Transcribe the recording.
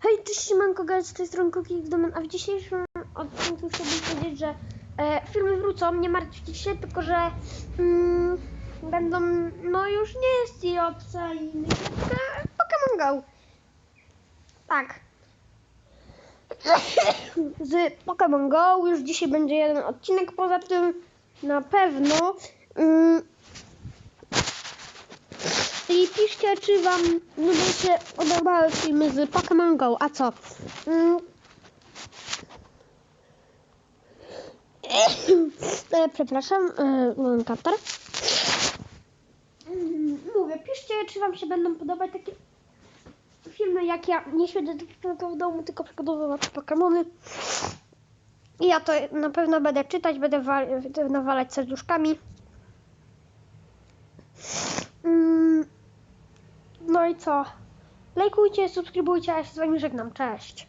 Hej, cześć, siemanko, guys, z tej strony Cookie a w dzisiejszym odcinku chciałbym powiedzieć, że e, filmy wrócą, nie martwcie się, tylko że mm, będą, no już nie jest i obca i tylko Pokémon Go. Tak. Z Pokémon Go już dzisiaj będzie jeden odcinek, poza tym na pewno mm, i piszcie, czy wam lubią się podobały filmy z Pokémon Go. A co? Mm. E, Przepraszam, e, kaptar. Mm, Mówię, piszcie, czy wam się będą podobać takie filmy, jak ja nie siedzę tylko w domu, tylko przygotowywać Pokémony. I ja to na pewno będę czytać, będę nawalać serduszkami. Mm, no i co? Lajkujcie, subskrybujcie, a ja się z wami żegnam. Cześć.